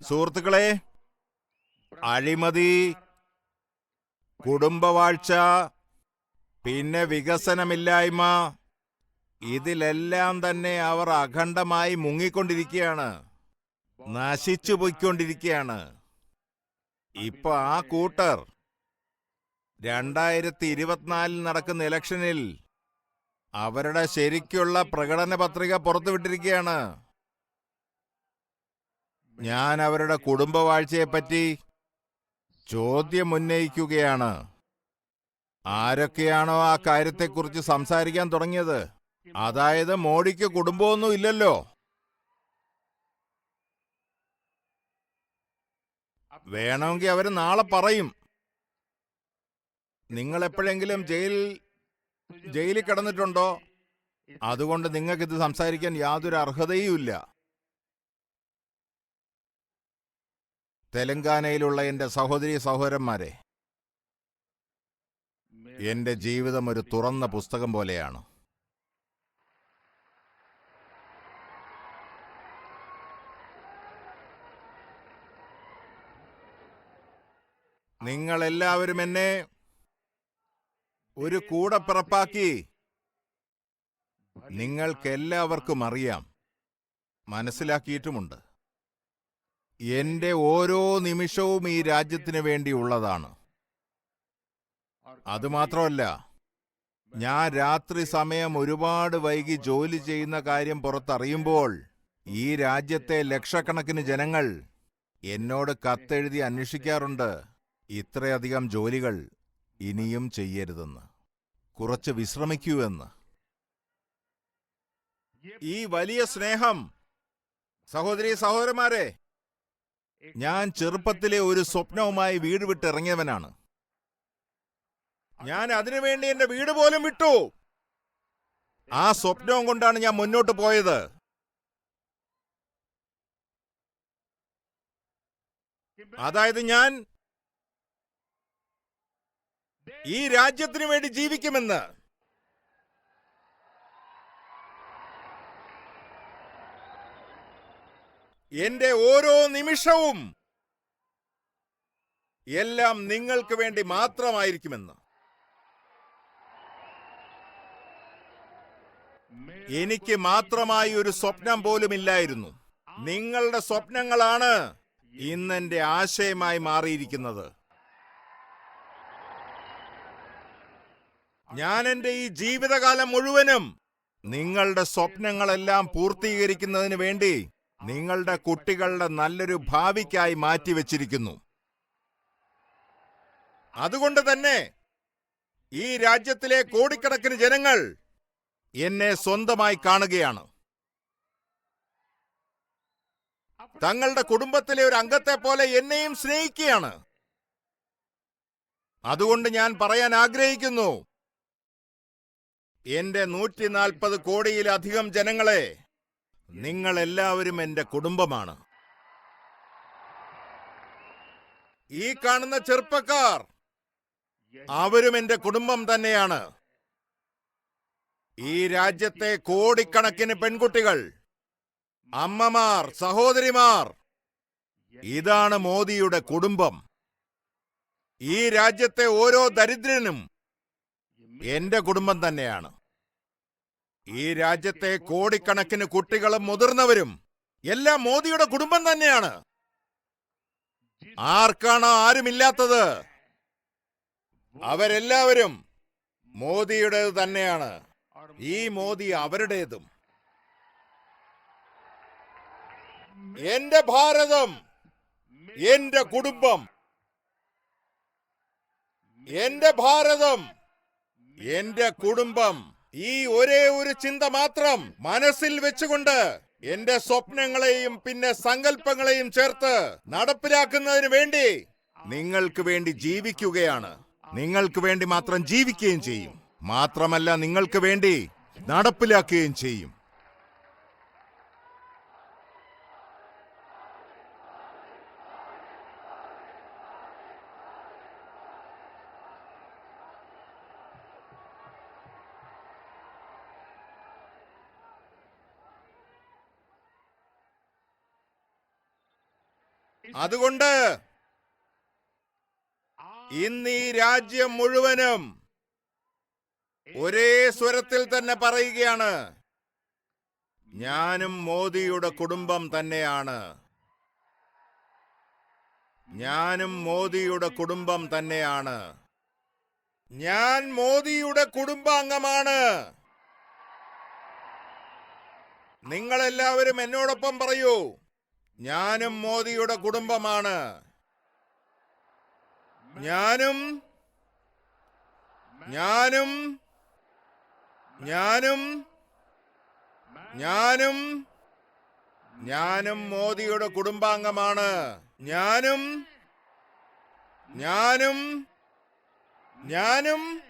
സുഹൃത്തുക്കളെ അഴിമതി കുടുംബവാഴ്ച പിന്നെ വികസനമില്ലായ്മ ഇതിലെല്ലാം തന്നെ അവർ അഖണ്ഡമായി മുങ്ങിക്കൊണ്ടിരിക്കുകയാണ് നശിച്ചു പോയിക്കൊണ്ടിരിക്കുകയാണ് ഇപ്പൊ ആ കൂട്ടർ രണ്ടായിരത്തി ഇരുപത്തിനാലിൽ നടക്കുന്ന ഇലക്ഷനിൽ അവരുടെ ശരിക്കുള്ള പ്രകടന പത്രിക പുറത്തുവിട്ടിരിക്കുകയാണ്. ഞാൻ അവരുടെ കുടുംബവാഴ്ചയെപ്പറ്റി ചോദ്യം ഉന്നയിക്കുകയാണ് ആരൊക്കെയാണോ ആ കാര്യത്തെക്കുറിച്ച് സംസാരിക്കാൻ തുടങ്ങിയത്? അതായത് മോഡിക്ക് കുടുംബമൊന്നും ഇല്ലല്ലോ. വേണമെങ്കിൽ അവർ നാളെ പറയും. നിങ്ങൾ എപ്പോഴെങ്കിലും ജയിൽ ജയിലിൽ കിടന്നിട്ടുണ്ടോ? അതുകൊണ്ട് നിങ്ങൾക്കിത് സംസാരിക്കാൻ യാതൊരു അർഹതയും തെലങ്കാനയിലുള്ള എന്റെ സഹോദരി സഹോദരന്മാരെ എന്റെ ജീവിതം ഒരു തുറന്ന പുസ്തകം പോലെയാണ്. നിങ്ങളെല്ലാവരും എന്നെ ഒരു കൂടപ്പിറപ്പാക്കി നിങ്ങൾക്കെല്ലാവർക്കും അറിയാം മനസ്സിലാക്കിയിട്ടുമുണ്ട്. എന്റെ ഓരോ നിമിഷവും ഈ രാജ്യത്തിന് വേണ്ടിയുള്ളതാണ് അതുമാത്രമല്ല ഞാൻ രാത്രി സമയം ഒരുപാട് വൈകി ജോലി ചെയ്യുന്ന കാര്യം പുറത്തറിയുമ്പോൾ ഈ രാജ്യത്തെ ലക്ഷക്കണക്കിന് ജനങ്ങൾ എന്നോട് കത്തെഴുതി അന്വേഷിക്കാറുണ്ട് ഇത്രയധികം ജോലികൾ ഇനിയും ചെയ്യരുതെന്ന്. കുറച്ച് വിശ്രമിക്കൂ എന്ന് ഈ വലിയ സ്നേഹം സഹോദരി സഹോദരന്മാരെ ഞാൻ ചെറുപ്പത്തിലെ ഒരു സ്വപ്നവുമായി വീട് വിട്ടിറങ്ങിയവനാണ്. ഞാൻ അതിനുവേണ്ടി എന്റെ വീട് പോലും വിട്ടു. ആ സ്വപ്നവും കൊണ്ടാണ് ഞാൻ മുന്നോട്ട് പോയത്. അതായത് ഞാൻ ഈ രാജ്യത്തിനു വേണ്ടി ജീവിക്കുമെന്ന്. എന്റെ ഓരോ നിമിഷവും എല്ലാം നിങ്ങൾക്ക് വേണ്ടി മാത്രമായിരിക്കുമെന്ന്. എനിക്ക് മാത്രമായി ഒരു സ്വപ്നം പോലുമില്ലായിരുന്നു. നിങ്ങളുടെ സ്വപ്നങ്ങളാണ് ഇന്നെന്റെ ആശയമായി മാറിയിരിക്കുന്നത്. ഞാൻ എന്റെ ഈ ജീവിതകാലം മുഴുവനും നിങ്ങളുടെ സ്വപ്നങ്ങളെല്ലാം പൂർത്തീകരിക്കുന്നതിന് വേണ്ടി നിങ്ങളുടെ കുട്ടികളുടെ നല്ലൊരു ഭാവിക്കായി മാറ്റിവെച്ചിരിക്കുന്നു അതുകൊണ്ട് തന്നെ ഈ രാജ്യത്തിലെ കോടിക്കണക്കിന് ജനങ്ങൾ എന്നെ സ്വന്തമായി കാണുകയാണ്. തങ്ങളുടെ കുടുംബത്തിലെ ഒരു അംഗത്തെ പോലെ എന്നെയും സ്നേഹിക്കുകയാണ്. അതുകൊണ്ട് ഞാൻ പറയാൻ ആഗ്രഹിക്കുന്നു എന്റെ നൂറ്റി നാൽപ്പത് കോടിയിലധികം ജനങ്ങളെ നിങ്ങൾ എല്ലാവരും എന്റെ കുടുംബമാണ്. ഈ കാണുന്ന ചെറുപ്പക്കാർ അവരും എന്റെ കുടുംബം തന്നെയാണ്. ഈ രാജ്യത്തെ കോടിക്കണക്കിന് പെൺകുട്ടികൾ അമ്മമാർ സഹോദരിമാർ ഇതാണ് മോദിയുടെ കുടുംബം. ഈ രാജ്യത്തെ ഓരോ ദരിദ്രനും എന്റെ കുടുംബം തന്നെയാണ്. ഈ രാജ്യത്തെ കോടിക്കണക്കിന് കുട്ടികളും മുതിർന്നവരും എല്ലാം മോദിയുടെ കുടുംബം തന്നെയാണ്. ആർക്കാണോ ആരുമില്ലാത്തത്? അവരെല്ലാവരും മോദിയുടേത് തന്നെയാണ്. ഈ മോദി അവരുടേതും. എന്റെ ഭാരതം എന്റെ കുടുംബം എന്റെ ഭാരതം എന്റെ കുടുംബം. ഈ ഒരേ ഒരു ചിന്ത മാത്രം മനസ്സിൽ വെച്ചുകൊണ്ട് എന്റെ സ്വപ്നങ്ങളെയും പിന്നെ സങ്കല്പങ്ങളെയും ചേർത്ത് നടപ്പിലാക്കുന്നതിന് വേണ്ടി നിങ്ങൾക്ക് വേണ്ടി ജീവിക്കുകയാണ്. നിങ്ങൾക്ക് വേണ്ടി മാത്രം ജീവിക്കുകയും ചെയ്യും. മാത്രമല്ല നിങ്ങൾക്ക് വേണ്ടി നടപ്പിലാക്കുകയും ചെയ്യും. അതുകൊണ്ട് ഇന്ന് ഈ രാജ്യം മുഴുവനും ഒരേ സ്വരത്തിൽ തന്നെ പറയുകയാണ്. ഞാനും മോദിയുടെ കുടുംബം തന്നെയാണ്. ഞാനും മോദിയുടെ കുടുംബം തന്നെയാണ്. ഞാൻ മോദിയുടെ കുടുംബാംഗമാണ്. നിങ്ങളെല്ലാവരും എന്നോടൊപ്പം പറയൂ. ഞാനും മോദിയുടെ കുടുംബമാണ്. ഞാനും ഞാനും ഞാനും ഞാനും ഞാനും മോദിയുടെ കുടുംബാംഗമാണ്. ഞാനും ഞാനും ഞാനും